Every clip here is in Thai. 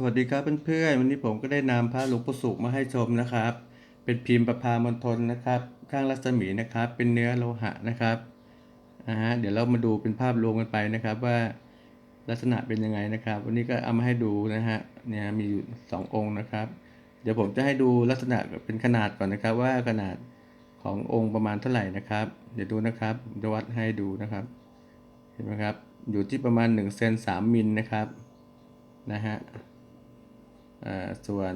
สวัสดีครับเพื่อนๆวันนี้ผมก็ได้นำพระหลวงปู่สุขมาให้ชมนะครับ เป็นพิมพ์ประพามณฑลนะครับข้างรัศมีนะครับ เป็นเนื้อโลหะนะครับอ่าฮะเดี๋ยวเรามาดูเป็นภาพรวมกันไปนะครับ ว่าลักษณะเป็นยังไงนะครับ วันนี้ก็เอามาให้ดูนะฮะเนี่ยมีอยู่สององค์นะครับ เดี๋ยวผมจะให้ดูลักษณะเป็นขนาดก่อนนะครับ ว่าขนาดขององค์ประมาณเท่าไหร่นะครับ เดี๋ยวดูนะครับจะวัดให้ดูนะครับเห็นไหมครับอยู่ที่ประมาณ1เซน3มิลนะครับนะฮะ ส่วน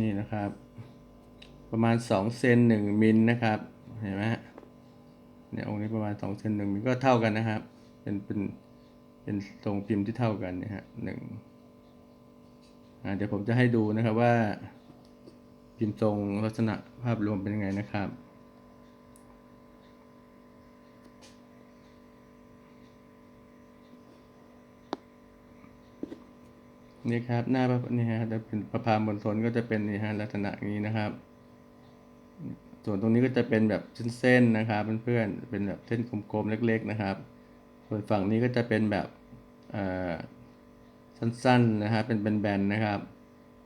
นี่นะครับ ประมาณ2เซน1มิลนะครับ เห็นไหมฮะเนี่ยองค์นี้ประมาณ2เซน1มิลก็เท่ากันนะครับ เป็นเป็นเป็นทรงพิมพ์ที่เท่ากันเนี่ยฮะหนึ่งอ่าเดี๋ยวผมจะให้ดูนะครับว่า พิมพ์ทรงลักษณะภาพรวมเป็นยังไงนะครับ นี่ครับ หน้าพระนี่ฮะจะเป็นประพามณฑลก็จะเป็นนี่ฮะลักษณะนี้นะครับ ส่วนตรงนี้ก็จะเป็นแบบเส้นๆนะครับเพื่อนๆเป็นแบบเส้นกลมๆเล็ก ๆนะครับ ส่วนฝั่งนี้ก็จะเป็นแบบอ่อสั้นๆนะฮะเป็นแบนๆนะครับ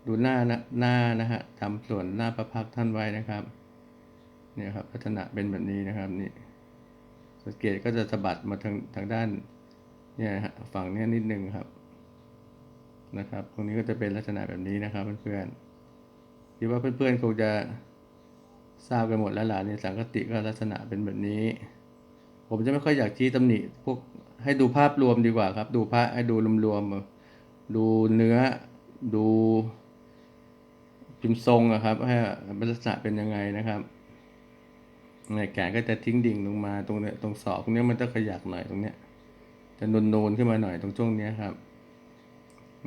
ดูหน้านะหน้านะฮะทำส่วนหน้าประพักท่านไว้นะครับเนี่ยครับลักษณะเป็นแบบนี้นะครับนี่สังเกตก็จะสะบัดมาทางทางด้านเนี่ยฮะฝั่งนี้นิดนึงครับ นะครับ ตรงนี้ก็จะเป็นลักษณะแบบนี้นะครับเพื่อนๆคิดว่าเพื่อนๆคงจะทราบกันหมดแล้วล่ะในสังคติก็ลักษณะเป็นแบบนี้ ผมจะไม่ค่อยอยากชี้ตำหนิพวกให้ดูภาพรวมดีกว่าครับ ดูพระให้ดูรวมๆดูเนื้อดูพิมพ์ทรงอะครับให้ลักษณะเป็นยังไงนะครับในแขนก็จะทิ้งดิ่งลงมาตรงเนี้ยตรงศอกตรงเนี้ยมันจะขยักหน่อยตรงเนี้ยจะนูนๆขึ้นมาหน่อยตรงช่วงเนี้ยครับ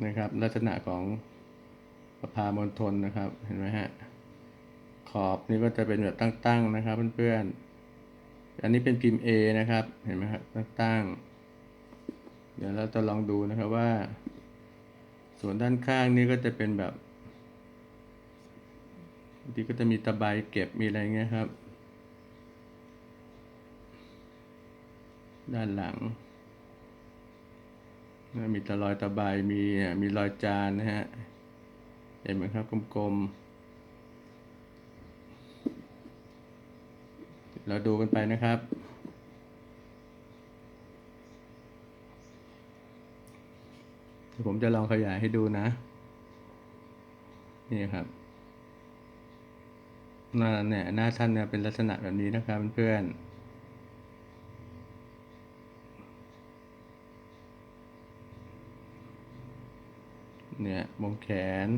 นะครับ ลักษณะของประพามณฑลนะครับ เห็นไหมฮะ ขอบนี่ก็จะเป็นแบบตั้งๆนะครับ เพื่อนๆ อันนี้เป็นพิมพ์ A นะครับ เห็นไหมครับตั้งๆ เดี๋ยวเราจะลองดูนะครับว่า ส่วนด้านข้างนี่ก็จะเป็นแบบที่ก็จะมีตะไบเก็บมีอะไรเงี้ยครับ ด้านหลัง มีตะรอยตะไบมีมีรอยจานนะฮะเห็นไหมครับกลมๆ เราดูกันไปนะครับผมจะลองขยายให้ดูนะ นี่ครับหน้าเนี่ยหน้าท่านเนี่ยเป็นลักษณะแบบนี้นะครับเพื่อนๆ เนี่ยมงแขน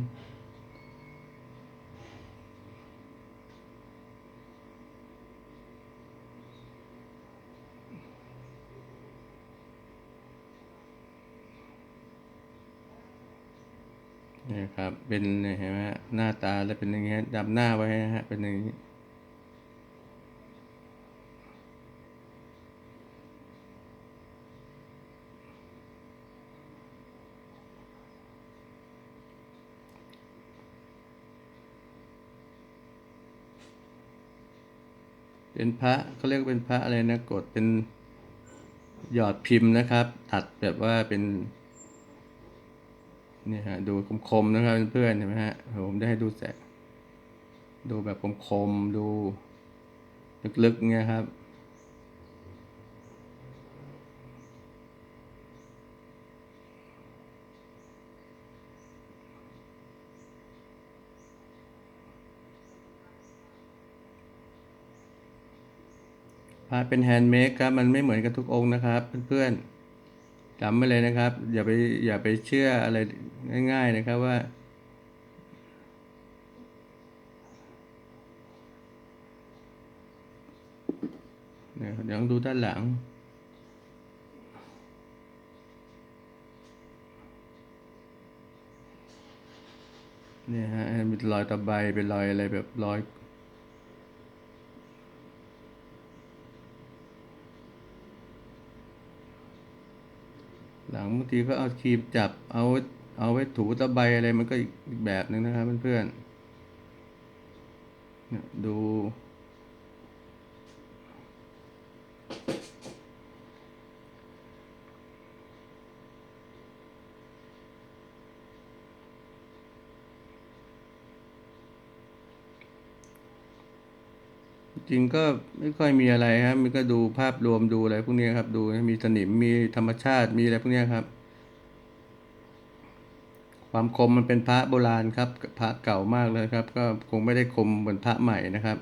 นี่ครับ เป็นเนี่ยเห็นไหมฮะหน้าตาแล้วเป็นอย่างเงี้ยดำหน้าไว้นะฮะ เป็นอย่างนี้ เป็นพระเขาเรียกว่าเป็นพระอะไรนะกดเป็นหยอดพิมพ์นะครับตัดแบบว่าเป็นนี่ฮะดูคมๆนะครับเพื่อนเห็นไหมฮะผมได้ให้ดูแสงดูแบบคมๆดูลึกๆเงี้ยครับ พระเป็นแฮนด์เมดครับ มันไม่เหมือนกันทุกองค์นะครับ เพื่อนๆจำไว้เลยนะครับ อย่าไปอย่าไปเชื่ออะไรง่าย ๆนะครับว่าเนี่ยเดี๋ยวต้องดูด้านหลังเนี่ยฮะมีรอยตะไบเป็นรอยอะไรแบบรอย หลังบางทีก็เอาครีมจับเอาเอาไว้ถูตะไบอะไรมันก็อีกแบบหนึ่งนะครับเพื่อนๆเนี่ยดู จริงก็ไม่ค่อยมีอะไรครับ มันก็ดูภาพรวมดูอะไรพวกนี้ครับ ดูมีสนิมมีธรรมชาติมีอะไรพวกนี้ครับ ความคมมันเป็นพระโบราณครับ พระเก่ามากเลยครับ ก็คงไม่ได้คมเหมือนพระใหม่นะครับ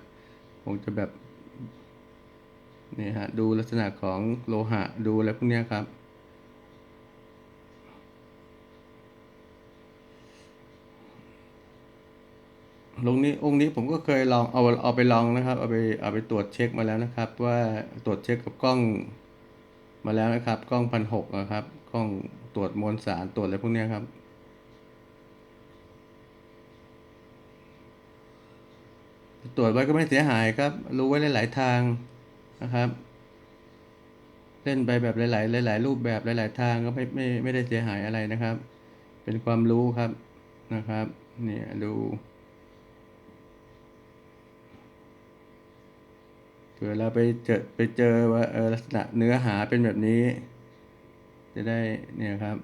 คงจะแบบนี่ฮะดูลักษณะของโลหะดูอะไรพวกนี้ครับ ลงนี้องค์นี้ผมก็เคยลองเอาเอาไปลองนะครับ เอาไปเอาไปตรวจเช็คมาแล้วนะครับ ว่าตรวจเช็คกับกล้องมาแล้วนะครับ กล้องพันหกนะครับกล้องตรวจมวลสารตรวจอะไรพวกนี้ครับตรวจไว้ก็ไม่เสียหายครับ รู้ไว้หลาย ๆ ทางนะครับ เล่นไปแบบหลาย ๆ หลาย ๆ รูปแบบหลาย ๆ ทางก็ไม่ไม่ไม่ได้เสียหายอะไรนะครับ เป็นความรู้ครับนะครับ เนี่ยดู ผื่อเราไปเจอไปเจอว่าเออลักษณะเนื้อหาเป็นแบบนี้ จะได้เนี่ยครับ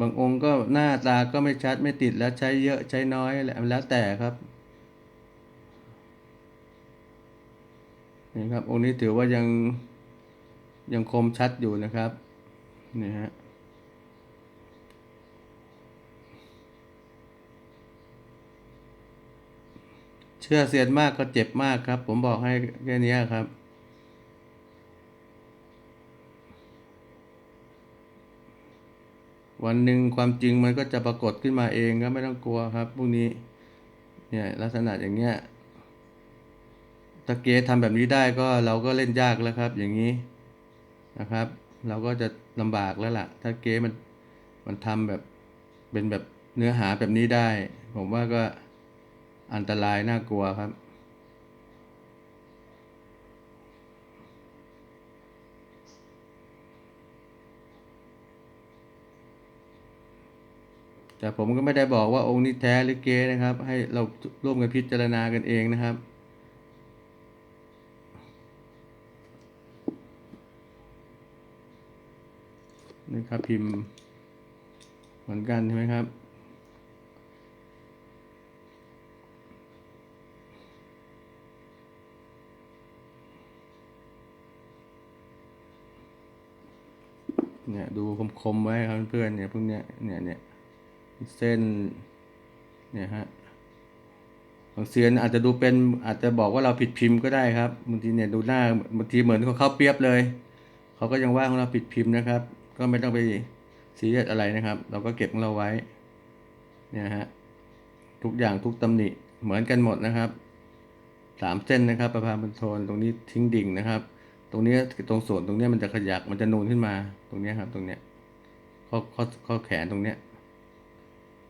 บางองค์ก็หน้าตาก็ไม่ชัดไม่ติดแล้วใช้เยอะใช้น้อยแล้วแล้วแต่ครับนี่ครับองค์นี้ถือว่ายังยังคมชัดอยู่นะครับนี่ฮะ เชื่อเสียนมากก็เจ็บมากครับ ผมบอกให้แค่นี้ครับ วันหนึ่งความจริงมันก็จะปรากฏขึ้นมาเองก็ไม่ต้องกลัวครับพวกนี้ เนี่ยลักษณะอย่างเงี้ยตะเกียทำแบบนี้ได้ก็เราก็เล่นยากแล้วครับ อย่างนี้นะครับ เราก็จะลำบากแล้วล่ะ ถ้าเก๊มันมันทำแบบเป็นแบบเนื้อหาแบบนี้ได้ ผมว่าก็ อันตรายน่ากลัวครับ แต่ผมก็ไม่ได้บอกว่าองค์นี้แท้หรือเก๊นะครับ ให้เราร่วมกันพิจารณากันเองนะครับนี่ครับพิมพ์เหมือนกันใช่ไหมครับ เนี่ยดูคมๆไว้ครับเพื่อนๆเนี่ยพวกเนี้ยเนี่ยเนี่ยเส้น เนี่ยฮะบางเซียนอาจจะดูเป็นอาจจะบอกว่าเราผิดพิมพ์ก็ได้ครับบางทีเนี่ยดูหน้าบางทีเหมือนของเขาเปรียบเลย เขาก็ยังว่าของเราผิดพิมพ์นะครับ ก็ไม่ต้องไปซีเรียสอะไรนะครับ เราก็เก็บของเราไว้ เนี่ยฮะทุกอย่างทุกตำหนิเหมือนกันหมดนะครับสามเส้นนะครับ ประพาบนโทนตรงนี้ทิ้งดิ่งนะครับ ตรงนี้ตรงส่วนตรงนี้มันจะขยักมันจะนูนขึ้นมาตรงนี้ครับ ตรงเนี้ยข้อข้อข้อแขนตรงเนี้ย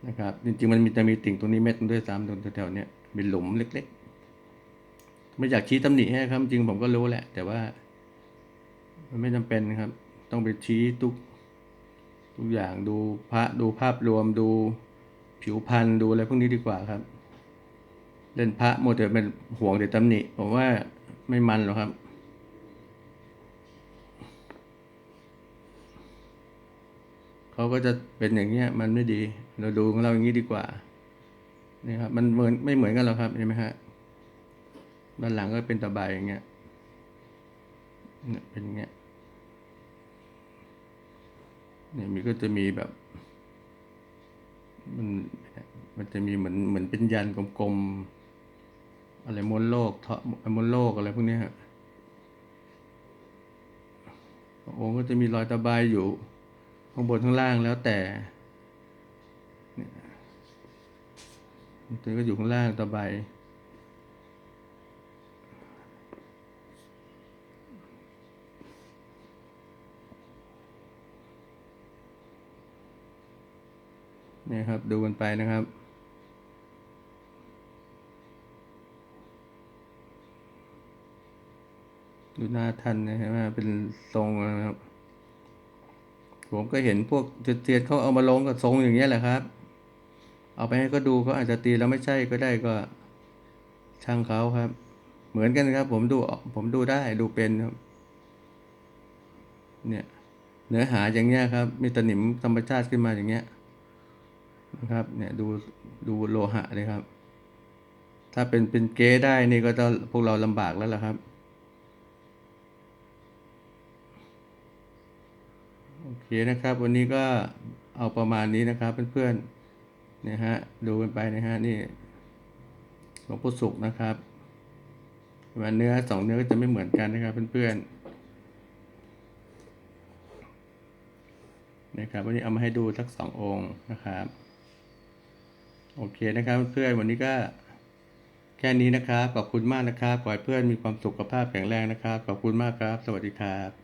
นะครับ จริงๆมันมีจะมีติ่งตรงนี้เม็ดด้วยซ้ำตรงแถวๆเนี้ยเป็นหลุมเล็ก ๆ ไม่อยากชี้ตำหนิให้ครับ จริงผมก็รู้แหละ แต่ว่า มันไม่จำเป็นครับ ต้องไปชี้ทุกทุกอย่างดูพระดูภาพรวมดูผิวพรรณดูอะไรพวกนี้ดีกว่าครับ เล่นพระโมแต่เป็นห่วงแต่ตำหนิผมว่าไม่มันหรอกครับ เขาก็จะเป็นอย่างเงี้ยมันไม่ดี เราดูของเราอย่างนี้ดีกว่านี่ครับมันเหมือนไม่เหมือนกันหรอกครับเห็นไหมฮะด้านหลังก็เป็นตะไบอย่างเงี้ยเนี่ยเป็นอย่างเงี้ยเนี่ยมีก็จะมีแบบ มันมันจะมีเหมือนเหมือนเป็นยันกลมๆอะไรมนโลกเทาะมนโลกอะไรพวกนี้ฮะองค์ก็จะมีรอยตะไบอยู่ ข้างบนข้างล่างแล้วแต่เนี่ยตัวก็อยู่ข้างล่างตะไบเนี่ยครับ ดูกันไปนะครับดูหน้าท่านนะฮะว่าเป็นทรงนะครับ ผมก็เห็นพวกเจียดๆเขาเอามาลงกับทรงอย่างเงี้ยแหละครับ เอาไปให้ก็ดูเขาอาจจะตีแล้วไม่ใช่ก็ได้ก็ช่างเขาครับ เหมือนกันครับ ผมดูออกผมดูได้ดูเป็นครับเนี่ยเนื้อหาอย่างเงี้ยครับ มีตะหนิมธรรมชาติขึ้นมาอย่างเงี้ยนะครับ เนี่ยดูดูโลหะเลยครับ ถ้าเป็นเป็นเก๊ได้นี่ก็ต้องพวกเราลำบากแล้วล่ะครับ โอ เคนะครับ วันนี้ก็เอาประมาณนี้นะครับ เพื่อนๆนะฮะดูกันไปนะฮะนี่หลวงปู่สุขนะครับว่าเนื้อสองเนื้อก็จะไม่เหมือนกันนะครับ เพื่อนๆนะครับ วันนี้เอามาให้ดูสักสององค์นะครับโอเคนะครับ เพื่อนๆวันนี้ก็แค่นี้นะครับขอบคุณมากนะครับขอให้เพื่อนมีความสุขภาพแข็งแรงนะครับขอบคุณมากครับ สวัสดีครับ